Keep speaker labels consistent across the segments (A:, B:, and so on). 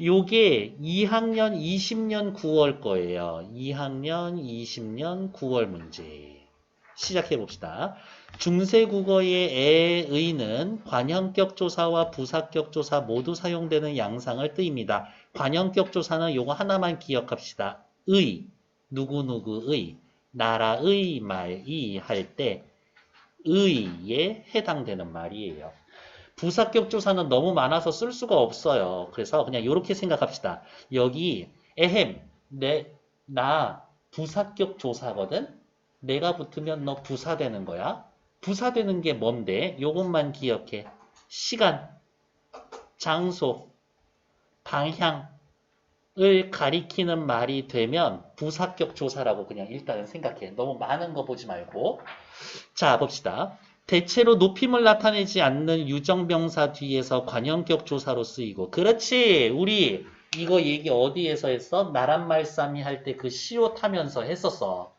A: 요게 2학년 20년 9월 거예요. 2학년 20년 9월 문제. 시작해 봅시다. 중세국어의 애의는 관형격 조사와 부사격 조사 모두 사용되는 양상을 뜨입니다. 관형격 조사는 요거 하나만 기억합시다. 의, 누구누구의, 나라의 말이 할 때 의에 해당되는 말이에요. 부사격 조사는 너무 많아서 쓸 수가 없어요. 그래서 그냥 이렇게 생각합시다. 여기 에헴, 내, 나 부사격 조사거든? 내가 붙으면 너 부사되는 거야. 부사되는 게 뭔데? 요것만 기억해. 시간, 장소, 방향을 가리키는 말이 되면 부사격 조사라고 그냥 일단은 생각해. 너무 많은 거 보지 말고. 자, 봅시다. 대체로 높임을 나타내지 않는 유정명사 뒤에서 관형격 조사로 쓰이고 그렇지 우리 이거 얘기 어디에서 했어? 나란 말싸미 할 때 그 시옷 하면서 했었어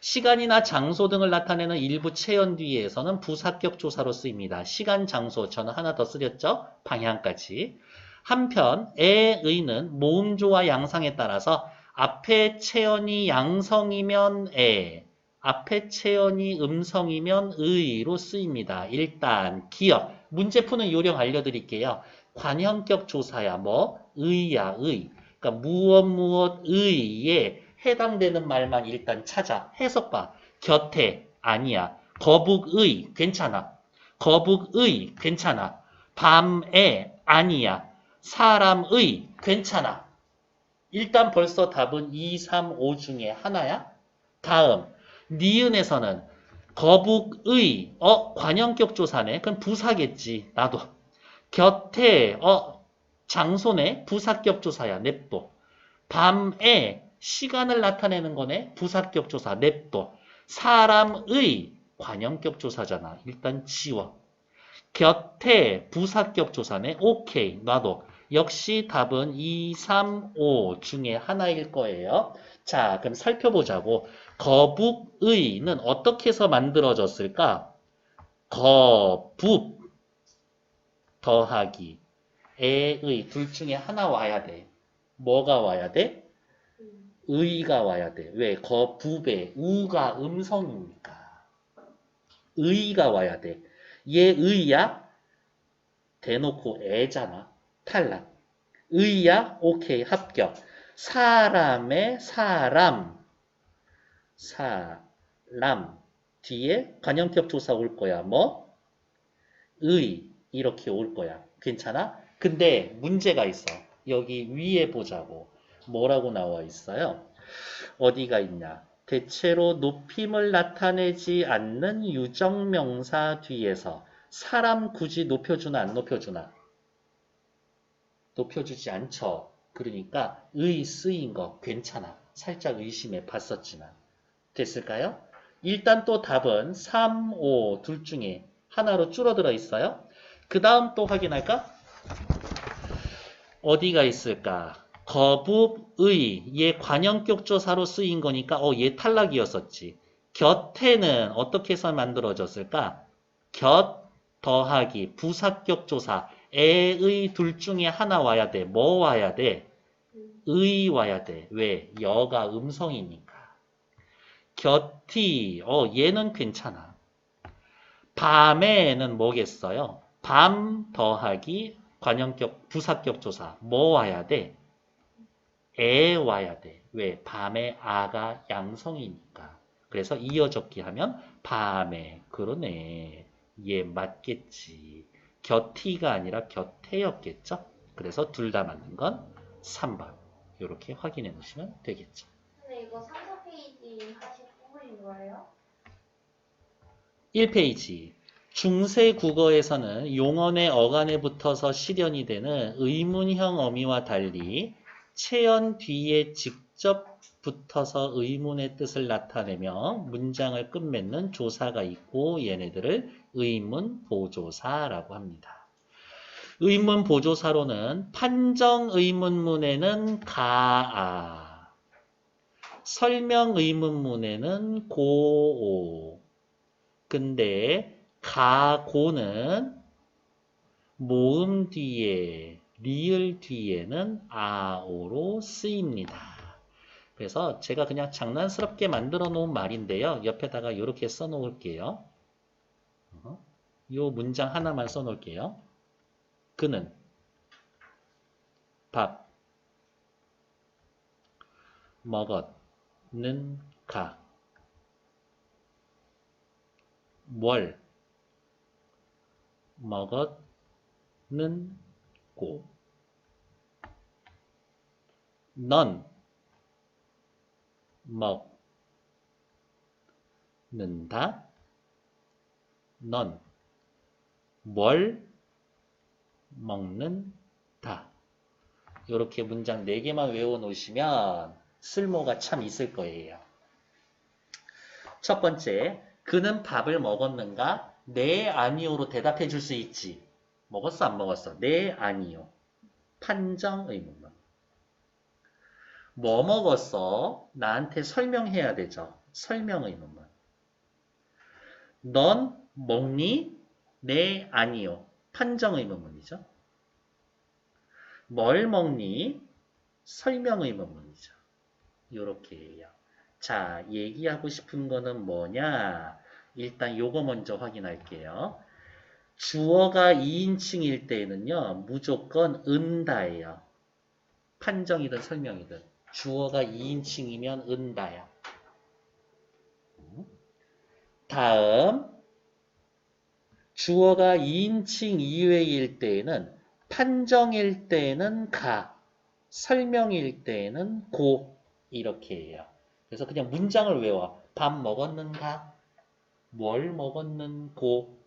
A: 시간이나 장소 등을 나타내는 일부 체연 뒤에서는 부사격 조사로 쓰입니다 시간, 장소 저는 하나 더 쓰렸죠? 방향까지 한편 애의는 모음조와 양상에 따라서 앞에 체연이 양성이면 애 앞에 체연이 음성이면 의로 쓰입니다. 일단 기억. 문제 푸는 요령 알려드릴게요. 관형격 조사야 뭐 의야 의. 그러니까 무엇 무엇 의에 해당되는 말만 일단 찾아. 해석 봐. 곁에 아니야. 거북의 괜찮아. 거북의 괜찮아. 밤에 아니야. 사람의 괜찮아. 일단 벌써 답은 2, 3, 5 중에 하나야. 다음 니은에서는 거북의 어 관형격 조사네. 그럼 부사겠지 나도. 곁에 어 장소네 부사격 조사야 냅둬. 밤에 시간을 나타내는 거네 부사격 조사 냅둬. 사람의 관형격 조사잖아. 일단 지워. 곁에 부사격 조사네. 오케이 놔둬 역시 답은 2, 3, 5 중에 하나일 거예요. 자 그럼 살펴보자고 거북의는 어떻게 해서 만들어졌을까? 거북 더하기 애의 둘 중에 하나 와야 돼. 뭐가 와야 돼? 의가 와야 돼. 왜? 거북에 우가 음성이니까. 의가 와야 돼. 얘 의야? 대놓고 애잖아. 탈락. 의야? 오케이 합격. 사람의 사람 사람 뒤에 관형격 조사 올 거야. 뭐? 의 이렇게 올 거야. 괜찮아? 근데 문제가 있어. 여기 위에 보자고. 뭐라고 나와 있어요? 어디가 있냐? 대체로 높임을 나타내지 않는 유정명사 뒤에서 사람 굳이 높여주나 안 높여주나? 높여주지 않죠. 그러니까 의 쓰인 거 괜찮아. 살짝 의심해 봤었지만. 됐을까요? 일단 또 답은 3, 5 둘 중에 하나로 줄어들어 있어요. 그 다음 또 확인할까? 어디가 있을까? 거북의 얘 관형격 조사로 쓰인 거니까 어 얘 탈락이었었지. 곁에는 어떻게 해서 만들어졌을까? 곁 더하기 부사격 조사 애의 둘 중에 하나 와야 돼. 뭐 와야 돼? 의 와야 돼. 왜? 여가 음성이니까. 곁이, 어, 얘는 괜찮아. 밤에는 뭐겠어요? 밤 더하기 관형격, 부사격 조사. 뭐 와야 돼? 애 와야 돼. 왜? 밤에 아가 양성이니까. 그래서 이어적기 하면 밤에. 그러네. 얘 맞겠지. 곁이가 아니라 곁에였겠죠? 그래서 둘 다 맞는 건 3번. 이렇게 확인해 놓으시면 되겠죠.
B: 근데 이거 3, 4페이지 하실 거예요?
A: 1페이지. 중세 국어에서는 용언의 어간에 붙어서 실현이 되는 의문형 어미와 달리 체연 뒤에 직접 붙어서 의문의 뜻을 나타내며 문장을 끝맺는 조사가 있고 얘네들을 의문 보조사라고 합니다. 의문 보조사로는 판정 의문문에는 가아, 설명 의문문에는 고오, 근데 가고는 모음 뒤에 리을 뒤에는 아오로 쓰입니다. 그래서 제가 그냥 장난스럽게 만들어 놓은 말인데요. 옆에다가 이렇게 써 놓을게요. 어? 요 문장 하나만 써 놓을게요. 그는 밥 먹었 는가. 뭘? 먹었는고. 넌? 먹는다? 넌? 뭘? 먹는다. 이렇게 문장 4개만 외워 놓으시면 쓸모가 참 있을 거예요. 첫 번째, 그는 밥을 먹었는가? 네, 아니오로 대답해 줄 수 있지. 먹었어, 안 먹었어? 네, 아니요. 판정 의문문. 뭐 먹었어? 나한테 설명해야 되죠. 설명 의문문. 넌 먹니? 네, 아니요. 판정 의문문이죠. 뭘 먹니? 설명 의문문이죠. 요렇게 해요. 자, 얘기하고 싶은 거는 뭐냐? 일단 요거 먼저 확인할게요. 주어가 2인칭일 때는요, 무조건 은다예요. 판정이든 설명이든. 주어가 2인칭이면 은다야. 다음, 주어가 2인칭 이외일 때에는 판정일 때는 가, 설명일 때는 고 이렇게 해요. 그래서 그냥 문장을 외워. 밥 먹었는가? 뭘 먹었는고?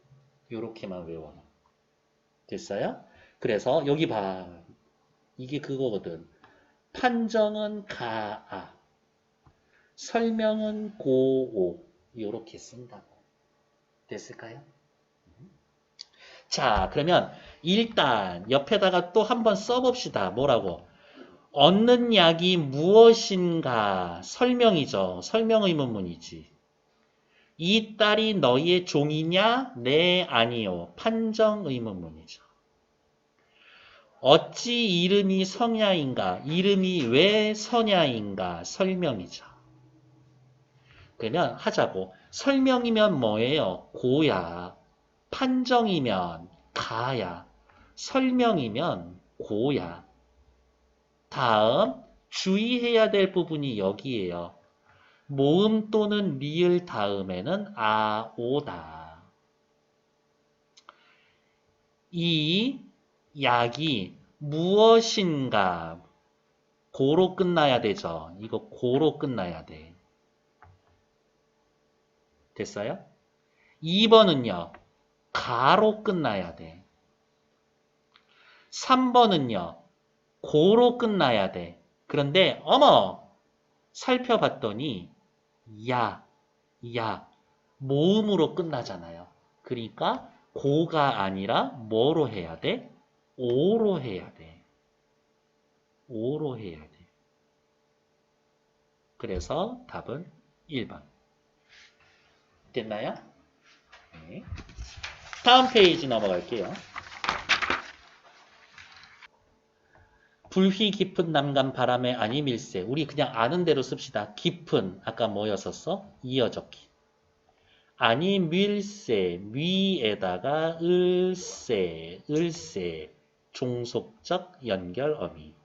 A: 요렇게만 외워. 됐어요? 그래서 여기 봐. 이게 그거거든. 판정은 가아. 설명은 고오. 요렇게 쓴다고. 됐을까요? 자, 그러면 일단 옆에다가 또 한번 써봅시다. 뭐라고? 얻는 약이 무엇인가? 설명이죠. 설명 의문문이지. 이 딸이 너희의 종이냐? 네, 아니요. 판정 의문문이죠. 어찌 이름이 성야인가? 이름이 왜 선야인가? 설명이죠. 그러면 하자고. 설명이면 뭐예요? 고야. 판정이면 가야. 설명이면 고야. 다음 주의해야 될 부분이 여기에요. 모음 또는 리을 다음에는 아, 오다. 이 약이 무엇인가 고로 끝나야 되죠. 이거 고로 끝나야 돼. 됐어요? 2번은요. 가로 끝나야 돼. 3번은요. 고로 끝나야 돼. 그런데 어머 살펴봤더니 야, 야 모음으로 끝나잖아요. 그러니까 고가 아니라 뭐로 해야 돼? 오로 해야 돼. 오로 해야 돼. 그래서 답은 1번. 됐나요? 네. 다음 페이지 넘어갈게요. 불휘 깊은 남간 바람에 아니 밀새. 우리 그냥 아는 대로 씁시다. 깊은 아까 뭐였었어? 이어적기. 아니 밀새 위에다가 을새 을새 종속적 연결 어미.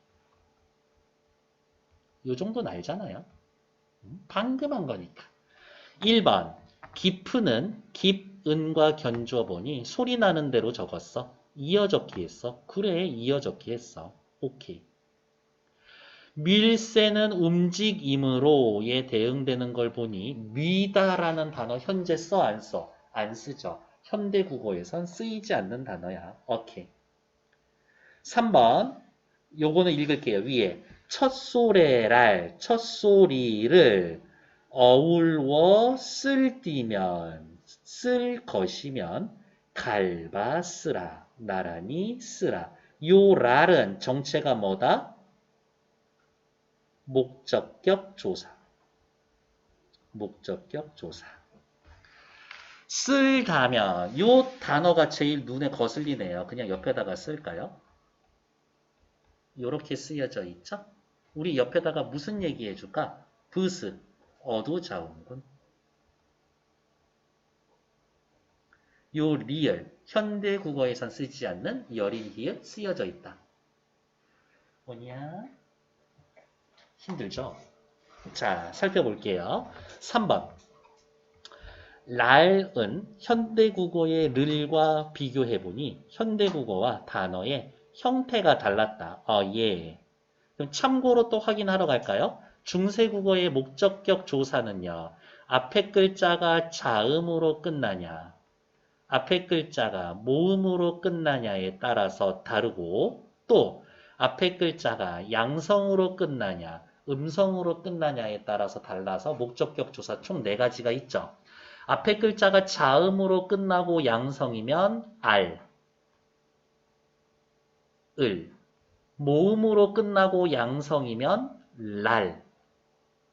A: 요 정도는 알잖아요. 음, 방금 한 거니까. 1번 깊은은 깊은과 견주어 보니 소리 나는 대로 적었어. 이어적기 했어. 그래 이어적기 했어. 오케이. 밀새는 움직임으로에 대응되는 걸 보니 미다라는 단어 현재 써 안 써? 안 쓰죠. 현대 국어에선 쓰이지 않는 단어야. 오케이. 3번 요거는 읽을게요. 위에 첫 소래랄 첫 소리를 어울워 쓸띠면 쓸 것이면 갈바 쓰라 나란히 쓰라 요 랄은 정체가 뭐다? 목적격 조사. 목적격 조사. 쓸다면 요 단어가 제일 눈에 거슬리네요. 그냥 옆에다가 쓸까요? 이렇게 쓰여져 있죠? 우리 옆에다가 무슨 얘기 해 줄까? 부스, 어두자움군. 요 리얼, 현대 국어에선 쓰지 않는 여린 히읗 쓰여져 있다. 뭐냐? 힘들죠? 자, 살펴볼게요. 3번. 랄은 현대국어의 를과 비교해보니 현대국어와 단어의 형태가 달랐다. 어, 예. 그럼 참고로 또 확인하러 갈까요? 중세국어의 목적격 조사는요. 앞에 글자가 자음으로 끝나냐, 앞에 글자가 모음으로 끝나냐에 따라서 다르고 또 앞에 글자가 양성으로 끝나냐, 음성으로 끝나냐에 따라서 달라서 목적격 조사 총 네가지가 있죠. 앞에 글자가 자음으로 끝나고 양성이면 알, 을, 모음으로 끝나고 양성이면 랄,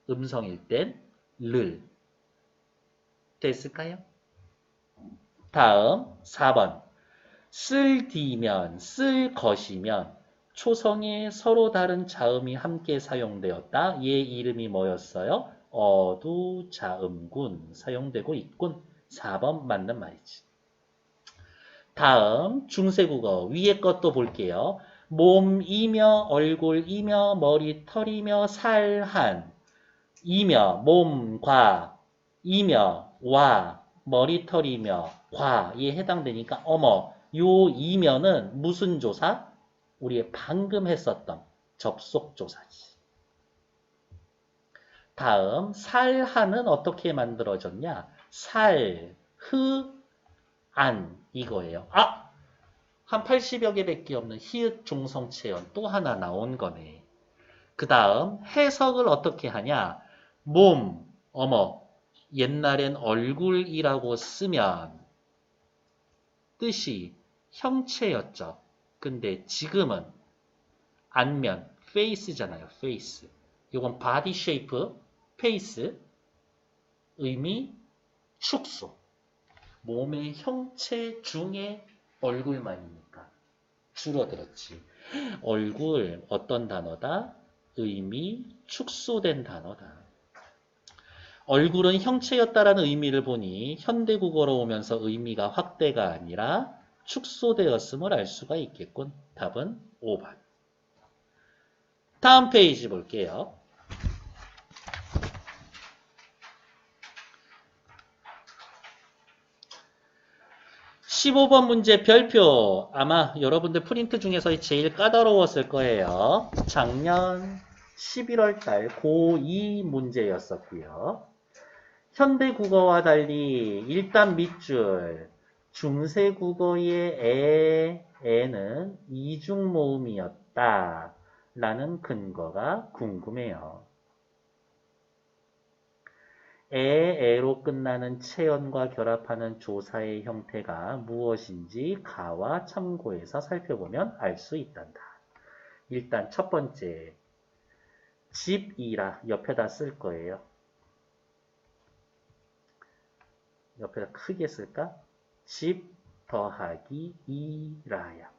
A: 음성일 땐 를. 됐을까요? 다음 4번. 쓸 뒤면, 쓸 것이면 초성에 서로 다른 자음이 함께 사용되었다. 얘 이름이 뭐였어요? 어두자음군 사용되고 있군. 4번 맞는 말이지. 다음 중세국어 위에 것도 볼게요. 몸이며 얼굴이며 머리털이며 살한 이며 몸과 이며 와 머리털이며 과에 해당되니까 어머 요 이면은 무슨 조사? 우리 방금 했었던 접속 조사지. 다음 살한은 어떻게 만들어졌냐? 살, 흐, 안 이거예요. 아! 한 80여 개밖에 없는 히읗 종성체연 또 하나 나온 거네. 그 다음 해석을 어떻게 하냐? 몸, 어머, 옛날엔 얼굴이라고 쓰면 뜻이 형체였죠. 근데 지금은 안면, face잖아요. face. 이건 body shape, face. 의미, 축소. 몸의 형체 중에 얼굴만이니까 줄어들었지. 얼굴 어떤 단어다? 의미 축소된 단어다. 얼굴은 형체였다라는 의미를 보니 현대 국어로 오면서 의미가 확대가 아니라 축소되었음을 알 수가 있겠군. 답은 5번. 다음 페이지 볼게요. 15번 문제 별표. 아마 여러분들 프린트 중에서 제일 까다로웠을 거예요. 작년 11월 달 고2 문제였었고요. 현대 국어와 달리 일단 밑줄 중세 국어의 에, 에는 이중 모음이었다. 라는 근거가 궁금해요. 에, 에로 끝나는 체연과 결합하는 조사의 형태가 무엇인지 가와 참고해서 살펴보면 알 수 있단다. 일단 첫 번째, 집이라 옆에다 쓸 거예요. 옆에다 크게 쓸까? 집 더하기 이라야.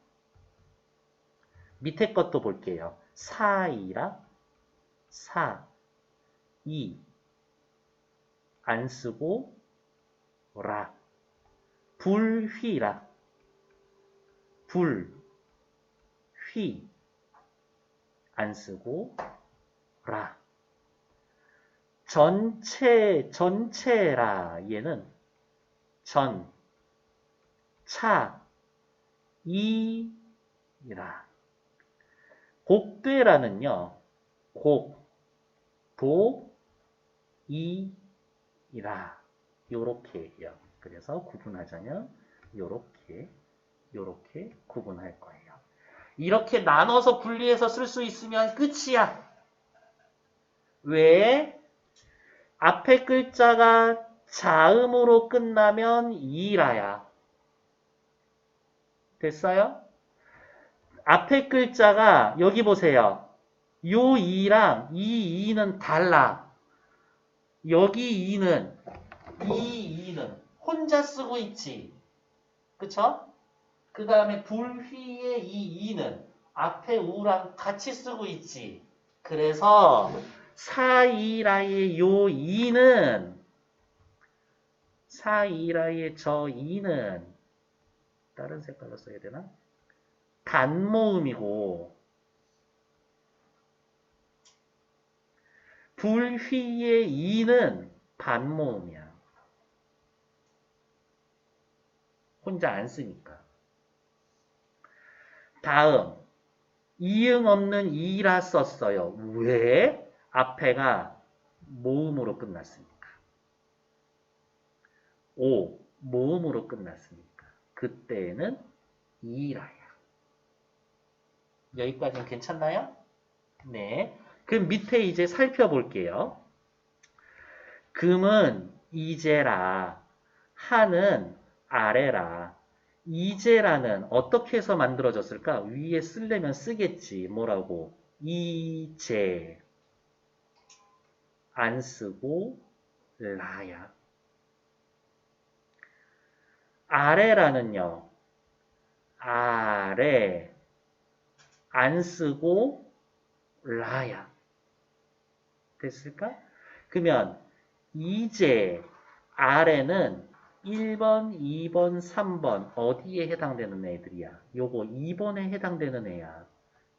A: 밑에 것도 볼게요. 사이라, 사, 이. 안 쓰고 라 불휘라 불, 휘, 안 쓰고 라 전체, 전체라 얘는 전, 차, 이라 곡되라는요 곡, 도, 이, 이라 요렇게요. 그래서 구분하자면 요렇게 요렇게 구분할 거예요. 이렇게 나눠서 분리해서 쓸 수 있으면 끝이야. 왜? 앞에 글자가 자음으로 끝나면 이라야. 됐어요? 앞에 글자가 여기 보세요. 요 이랑 이 이는 달라. 여기 이는 이 이는 혼자 쓰고 있지. 그쵸? 그 다음에 불휘의 이 이는 앞에 우랑 같이 쓰고 있지. 그래서 사이라의 요 2는 차 이라의 저 이는 다른 색깔로 써야 되나? 단모음이고 불휘의 이는 반모음이야. 혼자 안 쓰니까. 다음 이응 없는 이라 썼어요. 왜? 앞에가 모음으로 끝났습니다. 5 모음으로 끝났으니까 그때는 이라야. 여기까지는 괜찮나요? 네. 그 밑에 이제 살펴볼게요. 금은 이제라, 하는 아래라, 이제라는 어떻게 해서 만들어졌을까? 위에 쓰려면 쓰겠지. 뭐라고? 이제. 안 쓰고 라야. 아래라는요. 아래. 안 쓰고 라야. 됐을까? 그러면 이제 아래는 1번, 2번, 3번 어디에 해당되는 애들이야? 요거 2번에 해당되는 애야.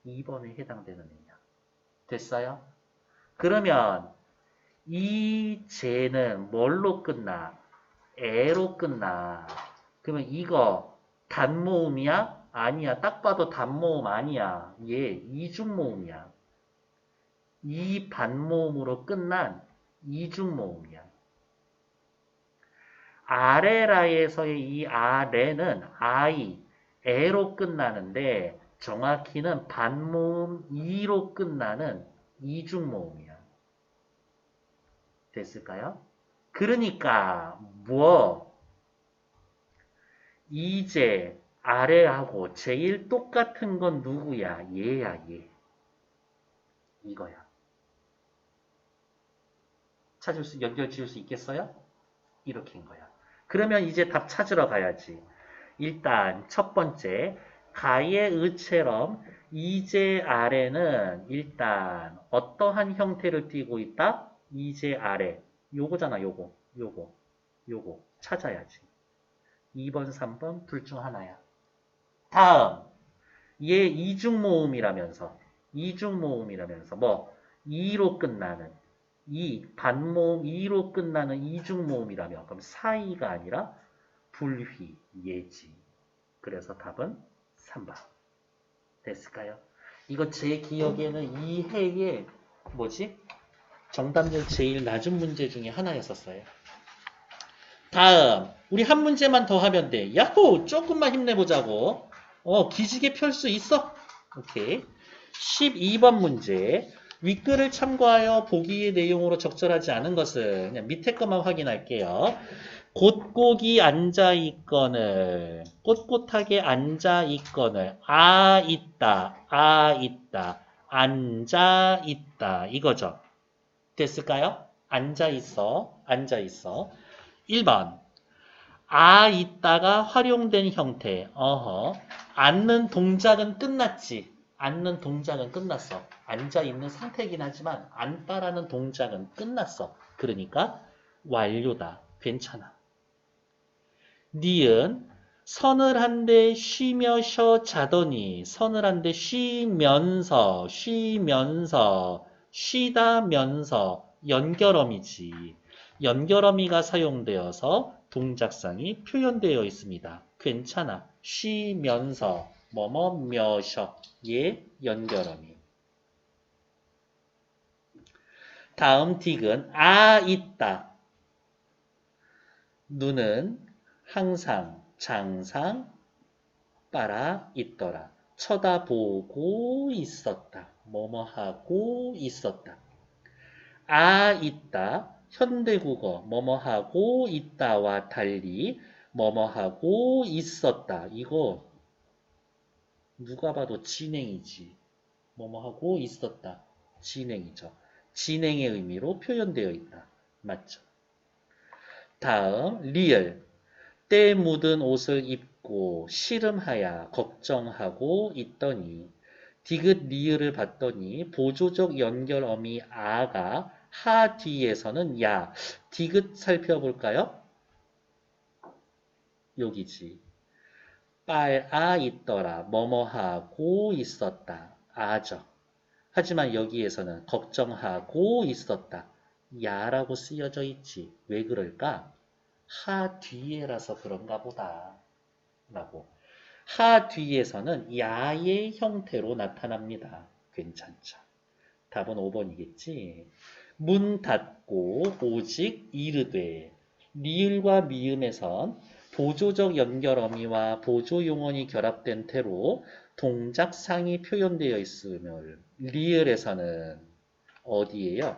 A: 2번에 해당되는 애야. 됐어요? 그러면 이 제는 뭘로 끝나? 애로 끝나. 그러면 이거 단모음이야? 아니야. 딱 봐도 단모음 아니야. 얘 이중모음이야. 이 반모음으로 끝난 이중모음이야. 아래라에서의 이 아래는 아이, 에로 끝나는데 정확히는 반모음 이로 끝나는 이중모음이야. 됐을까요? 그러니까 뭐 이제 아래하고 제일 똑같은 건 누구야? 얘야 얘. 이거야. 찾을 수 연결 지을 수 있겠어요? 이렇게인 거야. 그러면 이제 답 찾으러 가야지. 일단 첫 번째 가의 의처럼 이제 아래는 일단 어떠한 형태를 띠고 있다? 이제 아래. 요거잖아, 요거. 요거. 요거. 찾아야지. 2번, 3번 둘 중 하나야. 다음. 얘 이중 모음이라면서. 이중 모음이라면서. 뭐 2로 끝나는. 이 반모음 2로 끝나는 이중 모음이라면 그럼 사이가 아니라 불휘, 예지. 그래서 답은 3번. 됐을까요? 이거 제 기억에는 이 해에 뭐지? 정답률 제일 낮은 문제 중에 하나였었어요. 다음 우리 한 문제만 더 하면 돼. 야호! 조금만 힘내보자고. 어 기지개 펼 수 있어? 오케이. 12번 문제. 윗글을 참고하여 보기의 내용으로 적절하지 않은 것은 그냥 밑에 것만 확인할게요. 곧곡이 앉아 있거늘 꼿꼿하게 앉아 있거늘 아 있다 아 있다 앉아 있다 이거죠. 됐을까요? 앉아 있어 앉아 있어 1번 아 있다가 활용된 형태 어허 앉는 동작은 끝났지 앉는 동작은 끝났어. 앉아 있는 상태이긴 하지만 앉다라는 동작은 끝났어. 그러니까 완료다. 괜찮아. 니은 서늘한데 쉬며 쉬어 자더니 서늘한데 쉬면서 쉬면서 쉬다면서 연결어미지. 연결어미가 사용되어서 동작상이 표현되어 있습니다. 괜찮아. 쉬면서 뭐뭐 몇셔 예 연결어미. 다음 틱은 아 있다. 눈은 항상 장상 빨아 있더라. 쳐다보고 있었다. 뭐뭐 하고 있었다. 아 있다. 현대국어 뭐뭐 하고 있다와 달리 뭐뭐 하고 있었다. 이거 누가 봐도 진행이지. 뭐뭐 하고 있었다. 진행이죠. 진행의 의미로 표현되어 있다. 맞죠? 다음 리얼 때 묻은 옷을 입고 씨름하여 걱정하고 있더니 디귿 리을을 봤더니 보조적 연결 어미 아가 하 뒤에서는 야. 디귿 살펴볼까요? 여기지. 빨아 있더라. 뭐뭐하고 있었다. 아죠. 하지만 여기에서는 걱정하고 있었다. 야라고 쓰여져 있지. 왜 그럴까? 하 뒤에라서 그런가 보다. 라고. 하 뒤에서는 야의 형태로 나타납니다. 괜찮죠. 답은 5번이겠지. 문 닫고 오직 이르되 리을과 미음에선 보조적 연결 어미와 보조 용언이 결합된 태로 동작상이 표현되어 있음을 리을에서는 어디에요?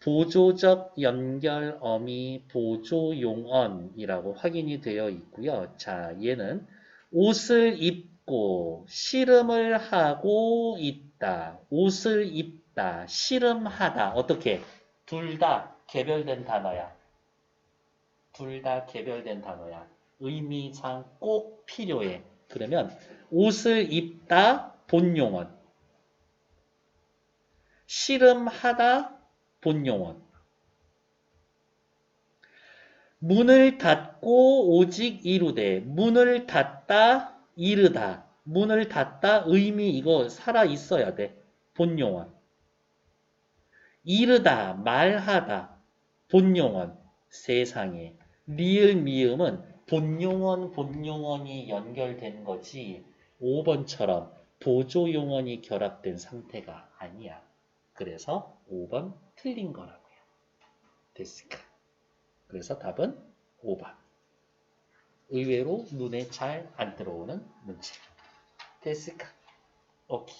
A: 보조적 연결 어미 보조 용언이라고 확인이 되어 있고요. 자, 얘는 옷을 입고 씨름을 하고 있다. 옷을 입 다. 씨름하다. 어떻게? 둘 다 개별된 단어야. 둘 다 개별된 단어야. 의미상 꼭 필요해. 그러면 옷을 입다 본용언. 씨름하다 본용언. 문을 닫고 오직 이루되 문을 닫다 이르다 문을 닫다 의미 이거 살아 있어야 돼 본용언 이르다 말하다 본용언 세상에 리을 미음은 본용언 본용언이 연결된 거지 5번처럼 보조용언이 결합된 상태가 아니야 그래서 5번 틀린 거라고요 됐을까? 그래서 답은 5번. 의외로 눈에 잘 안 들어오는 문제. 됐을까? 오케이.